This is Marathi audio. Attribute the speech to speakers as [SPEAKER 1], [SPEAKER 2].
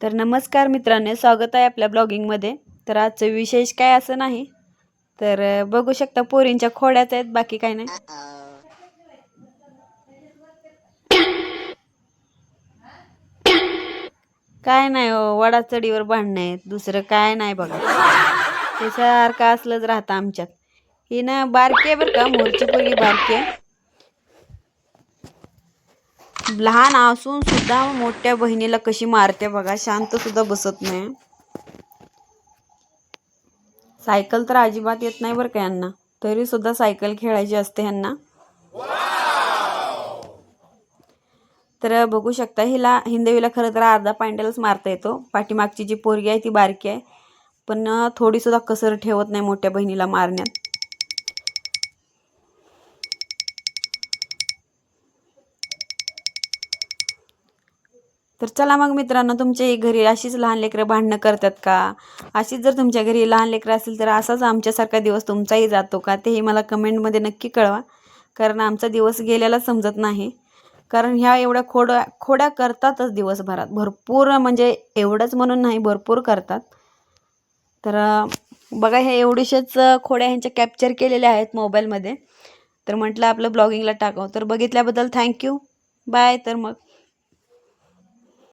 [SPEAKER 1] तर नमस्कार मित्रांनो स्वागत आहे आपल्या ब्लॉगिंगमध्ये. तर आजचं विशेष काय असं नाही तर बघू शकता पोरींच्या खोड्याच आहेत बाकी काय नाही. काय नाही हो वडा चढीवर भांडणं आहेत दुसरं काय नाही बघा. ते सारखं असलंच राहतं आमच्यात. ही ना बारकी आहे बरं का मोरची पोरगी बारकी आहे. लहान असून सुद्धा मोठ्या बहिणीला कशी मारते बघा शांत सुद्धा बसत नाही. सायकल तर अजिबात येत नाही बरं का यांना. तरी सुद्धा सायकल खेळायची असते यांना. तर बघू शकता हिला हिंदवीला खरं तर अर्धा पांड्यालाच मारता येतो. पाठीमागची जी पोरगी आहे ती बारकी आहे. पण थोडी सुद्धा कसर ठेवत नाही मोठ्या बहिणीला मारण्यात. तर चला मग मित्रांनो तुमच्याही घरी अशीच लहान लेकरं भांडणं करतात का? अशीच जर तुमच्या घरी लहान लेकरं असेल तर असाच आमच्यासारखा दिवस तुमचाही जातो का? तेही मला कमेंटमध्ये नक्की कळवा. कारण आमचा दिवस गेलेला समजत नाही. कारण ह्या एवढ्या खोड्या खोड्या करतातच दिवसभरात. भरपूर म्हणजे एवढंच म्हणून नाही भरपूर करतात. तर बघा हे एवढीशेच खोड्या ह्यांच्या कॅप्चर केलेल्या आहेत मोबाईलमध्ये तर म्हटलं आपलं ब्लॉगिंगला टाकावं. तर बघितल्याबद्दल थँक्यू बाय तर मग.